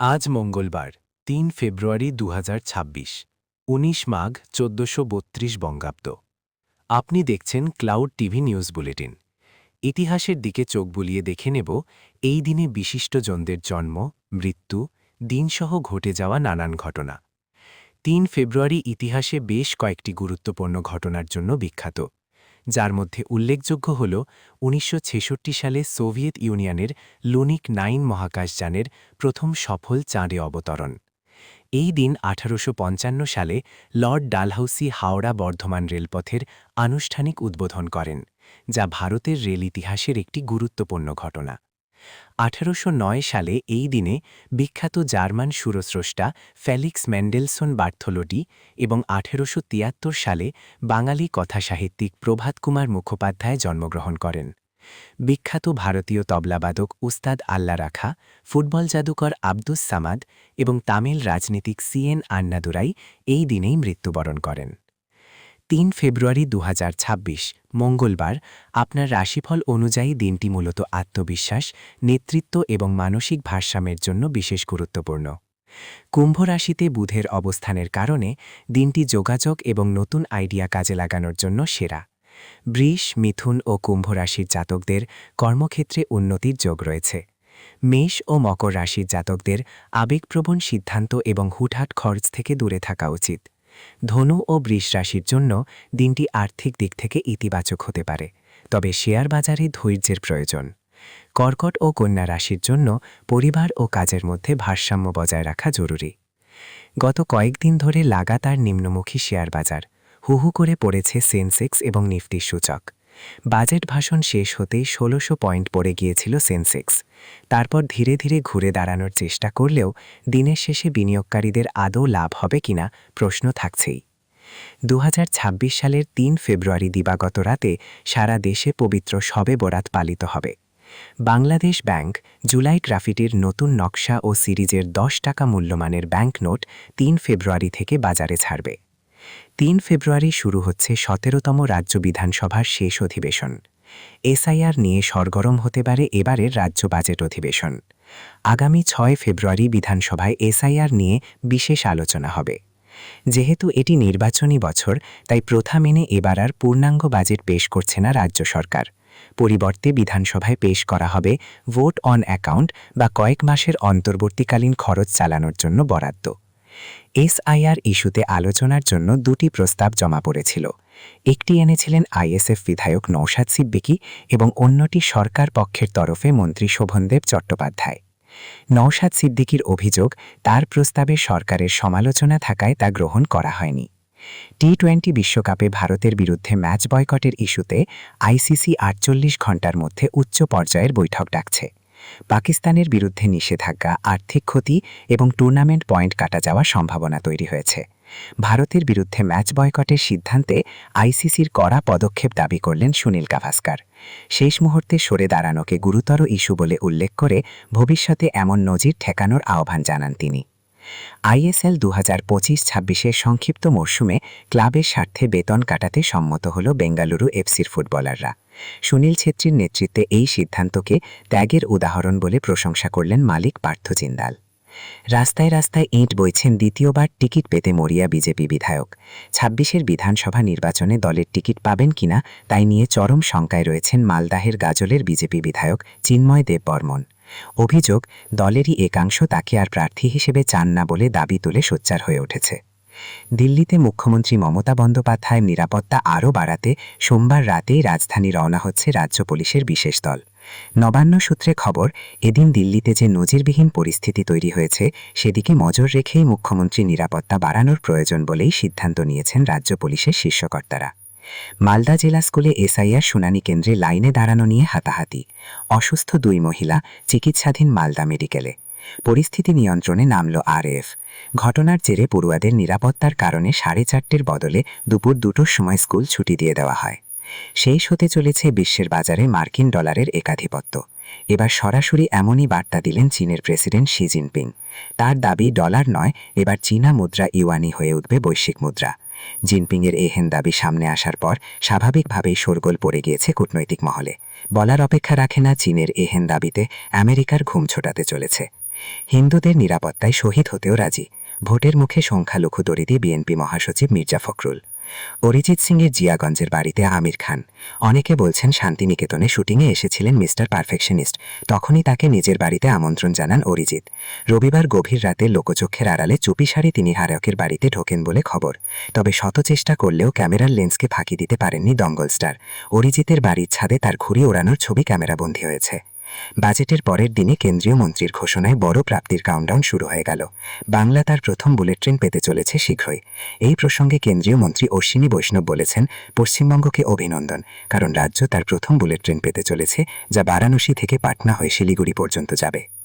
আজ মঙ্গলবার, তিন ফেব্রুয়ারি দু হাজার ছাব্বিশ, উনিশ মাঘ চোদ্দশো বত্রিশ বঙ্গাব্দ। আপনি দেখছেন ক্লাউড টিভি নিউজ বুলেটিন। ইতিহাসের দিকে চোখ বুলিয়ে দেখে নেব এই দিনে বিশিষ্টজনদের জন্ম, মৃত্যু, দিনসহ ঘটে যাওয়া নানান ঘটনা। তিন ফেব্রুয়ারি ইতিহাসে বেশ কয়েকটি গুরুত্বপূর্ণ ঘটনার জন্য বিখ্যাত। যার মধ্যে উল্লেখযোগ্য হল উনিশশো ছেষট্টি সালে সোভিয়েত ইউনিয়নের লুনিক নাইন মহাকাশযানের প্রথম সফল চাঁদে অবতরণ। এই দিন আঠারোশো পঞ্চান্ন সালে লর্ড ডালহাউসি হাওড়া বর্ধমান রেলপথের আনুষ্ঠানিক উদ্বোধন করেন, যা ভারতের রেল ইতিহাসের একটি গুরুত্বপূর্ণ ঘটনা। আঠারোশো নয় সালে এই দিনে বিখ্যাত জার্মান সুরস্রষ্টা ফেলিক্স ম্যান্ডেলসন বার্থোলোডি এবং আঠেরোশো তিয়াত্তর সালে বাঙালি কথাসাহিত্যিক প্রভাত কুমার মুখোপাধ্যায় জন্মগ্রহণ করেন। বিখ্যাত ভারতীয় তবলাবাদক উস্তাদ আল্লা রাখা, ফুটবল জাদুকর আব্দুস সামাদ এবং তামিল রাজনীতিক সিএন আন্নাদুরাই এই দিনেই মৃত্যুবরণ করেন। তিন ফেব্রুয়ারি দু হাজার ছাব্বিশ, মঙ্গলবার, আপনার রাশিফল অনুযায়ী দিনটি মূলত আত্মবিশ্বাস, নেতৃত্ব এবং মানসিক ভারসাম্যের জন্য বিশেষ গুরুত্বপূর্ণ। কুম্ভ রাশিতে বুধের অবস্থানের কারণে দিনটি যোগাযোগ এবং নতুন আইডিয়া কাজে লাগানোর জন্য সেরা। বৃষ, মিথুন ও কুম্ভ রাশির জাতকদের কর্মক্ষেত্রে উন্নতির যোগ রয়েছে। মেষ ও মকর রাশির জাতকদের আবেগপ্রবণ সিদ্ধান্ত এবং হুটহাট খরচ থেকে দূরে থাকা উচিত। ধনু ও বৃষ রাশির জন্য দিনটি আর্থিক দিক থেকে ইতিবাচক হতে পারে, তবে শেয়ার বাজারে ধৈর্যের প্রয়োজন। কর্কট ও কন্যা রাশির জন্য পরিবার ও কাজের মধ্যে ভারসাম্য বজায় রাখা জরুরি। গত কয়েকদিন ধরে লাগাতার নিম্নমুখী শেয়ার বাজার হুহু করে পড়েছে সেন্সেক্স এবং নিফটির সূচক। বাজেট ভাষণ শেষ হতেই ষোলোশো পয়েন্ট পড়ে গিয়েছিল সেন্সেক্স। তারপর ধীরে ধীরে ঘুরে দাঁড়ানোর চেষ্টা করলেও দিনের শেষে বিনিয়োগকারীদের আদৌ লাভ হবে কিনা প্রশ্ন থাকছেই। দু হাজার ছাব্বিশ সালের তিন ফেব্রুয়ারি দিবাগত রাতে সারা দেশে পবিত্র শবে বরাত পালিত হবে। বাংলাদেশ ব্যাংক জুলাই গ্রাফিটির নতুন নকশা ও সিরিজের দশ টাকা মূল্যমানের ব্যাংক নোট তিন ফেব্রুয়ারি থেকে বাজারে ছাড়বে। তিন ফেব্রুয়ারি শুরু হচ্ছে সতেরোতম রাজ্য বিধানসভার শেষ অধিবেশন। এসআইআর নিয়ে সরগরম হতে পারে এবারের রাজ্য বাজেট অধিবেশন। আগামী ছয় ফেব্রুয়ারি বিধানসভায় এসআইআর নিয়ে বিশেষ আলোচনা হবে। যেহেতু এটি নির্বাচনী বছর, তাই প্রথা মেনে এবার আর পূর্ণাঙ্গ বাজেট পেশ করছে না রাজ্য সরকার। পরিবর্তে বিধানসভায় পেশ করা হবে ভোট অন অ্যাকাউন্ট বা কয়েক মাসের অন্তর্বর্তীকালীন খরচ চালানোর জন্য বরাদ্দ। এসআইআর ইস্যুতে আলোচনার জন্য দুটি প্রস্তাব জমা পড়েছিল। একটি এনেছিলেন আইএসএফ বিধায়ক নৌসাদ সিদ্দিকি এবং অন্যটি সরকার পক্ষের তরফে মন্ত্রী শোভনদেব চট্টোপাধ্যায়। নৌসাদ সিদ্দিকির অভিযোগ, তার প্রস্তাবে সরকারের সমালোচনা থাকায় তা গ্রহণ করা হয়নি। টি টোয়েন্টি বিশ্বকাপে ভারতের বিরুদ্ধে ম্যাচ বয়কটের ইস্যুতে আইসিসি আটচল্লিশ ঘণ্টার মধ্যে উচ্চ পর্যায়ের বৈঠক ডাকছে। পাকিস্তানের বিরুদ্ধে নিষেধাজ্ঞা, আর্থিক ক্ষতি এবং টুর্নামেন্ট পয়েন্ট কাটা যাওয়ার সম্ভাবনা তৈরি হয়েছে। ভারতের বিরুদ্ধে ম্যাচ বয়কটের সিদ্ধান্তে আইসিসির কড়া পদক্ষেপ দাবি করলেন সুনীল গাভাস্কার। শেষ মুহূর্তে সরে দাঁড়ানোকে গুরুতর ইস্যু বলে উল্লেখ করে ভবিষ্যতে এমন নজির ঠেকানোর আহ্বান জানান তিনি। আইএসএল দু হাজার পঁচিশ ছাব্বিশের সংক্ষিপ্ত মরশুমে ক্লাবের স্বার্থে বেতন কাটাতে সম্মত হল বেঙ্গালুরু এফসির ফুটবলাররা। সুনীল ছেত্রীর নেতৃত্বে এই সিদ্ধান্তকে ত্যাগের উদাহরণ বলে প্রশংসা করলেন মালিক পার্থ জিন্দাল। রাস্তায় রাস্তায় ইঁট বইছেন দ্বিতীয়বার টিকিট পেতে মরিয়া বিজেপি বিধায়ক। ছাব্বিশের বিধানসভা নির্বাচনে দলের টিকিট পাবেন কিনা তাই নিয়ে চরম শঙ্কায় রয়েছেন মালদাহের গাজলের বিজেপি বিধায়ক চিন্ময় দেব বর্মন অভিযোগ, দলেরই একাংশ তাকে আর প্রার্থী হিসেবে চান না বলে দাবি তুলে সোচ্চার হয়ে উঠেছে। দিল্লিতে মুখ্যমন্ত্রী মমতা বন্দ্যোপাধ্যায়ের নিরাপত্তা আরও বাড়াতে সোমবার রাতেই রাজধানী রওনা হচ্ছে রাজ্য পুলিশের বিশেষ দল। নবান্ন সূত্রে খবর, এদিন দিল্লিতে যে নজিরবিহীন পরিস্থিতি তৈরি হয়েছে, সেদিকে নজর রেখেই মুখ্যমন্ত্রী নিরাপত্তা বাড়ানোর প্রয়োজন বলেই সিদ্ধান্ত নিয়েছেন রাজ্য পুলিশের শীর্ষকর্তারা। মালদা জেলা স্কুলে এসআইআর শুনানি কেন্দ্রে লাইনে দাঁড়ানো নিয়ে হাতাহাতি। অসুস্থ দুই মহিলা চিকিৎসাধীন মালদা মেডিকেলে। পরিস্থিতি নিয়ন্ত্রণে নামল আরএফ ঘটনার জেরে পড়ুয়াদের নিরাপত্তার কারণে সাড়ে চারটের বদলে দুপুর দুটোর সময় স্কুল ছুটি দিয়ে দেওয়া হয়। শেষ হতে চলেছে বিশ্বের বাজারে মার্কিন ডলারের একাধিপত্য। এবার সরাসরি এমনই বার্তা দিলেন চীনের প্রেসিডেন্ট শি জিনপিং। তার দাবি, ডলার নয়, এবার চীনা মুদ্রা ইউয়ানি হয়ে উঠবে বৈশ্বিক মুদ্রা। জিনপিংয়ের এহেন দাবি সামনে আসার পর স্বাভাবিকভাবেই শোরগোল পড়ে গিয়েছে কূটনৈতিক মহলে। বলার অপেক্ষা রাখে না চীনের এহেন দাবিতে আমেরিকার ঘুম ছোটাতে চলেছে। হিন্দুদের নিরাপত্তায় শহীদ হতেও রাজি। ভোটের মুখে সংখ্যালঘু দরিদি বিএনপি মহাসচিব মির্জা ফখরুল। অরিজিৎ সিংয়ের জিয়াগঞ্জের বাড়িতে আমির খান। অনেকে বলছেন শান্তিনিকেতনে শুটিংয়ে এসেছিলেন মিস্টার পারফেকশনিস্ট। তখনই তাকে নিজের বাড়িতে আমন্ত্রণ জানান অরিজিৎ। রবিবার গভীর রাতে লোকচক্ষের আড়ালে চুপিসারে তিনি হারকের বাড়িতে ঢোকেন বলে খবর। তবে শত চেষ্টা করলেও ক্যামেরার লেন্সকে ফাঁকি দিতে পারেননি দঙ্গল স্টার। অরিজিতের বাড়ির ছাদে তার ঘুড়ি ওড়ানোর ছবি ক্যামেরাবন্দী হয়েছে। বাজেটের পরের দিনে কেন্দ্রীয় মন্ত্রীর ঘোষণায় বড় প্রাপ্তির কাউন্টডাউন শুরু হয়ে গেল। বাংলা তার প্রথম বুলেট ট্রেন পেতে চলেছে শীঘ্রই। এই প্রসঙ্গে কেন্দ্রীয় মন্ত্রী অশ্বিনী বৈষ্ণব বলেছেন, পশ্চিমবঙ্গকে অভিনন্দন, কারণ রাজ্য তার প্রথম বুলেট ট্রেন পেতে চলেছে, যা বারাণসী থেকে পাটনা হয়ে শিলিগুড়ি পর্যন্ত যাবে।